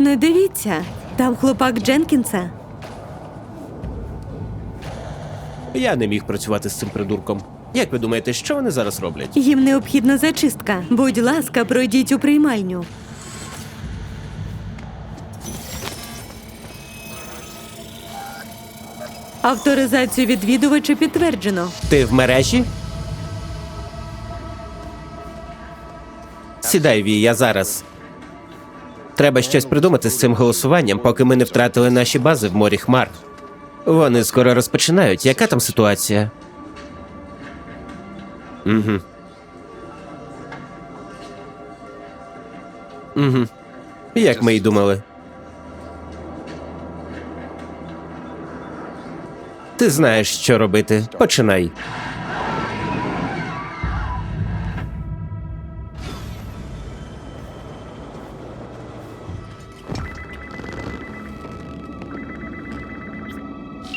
Не дивіться, там хлопак Дженкінса. Я не міг працювати з цим придурком. Як ви думаєте, що вони зараз роблять? Їм необхідна зачистка. Будь ласка, пройдіть у приймальню. Авторизацію відвідувача підтверджено. Ти в мережі? Сідай, Ві, я зараз. Треба щось придумати з цим голосуванням, поки ми не втратили наші бази в морі хмар. Вони скоро розпочинають. Яка там ситуація? Угу. Угу. Як ми й думали. Ти знаєш, що робити. Починай.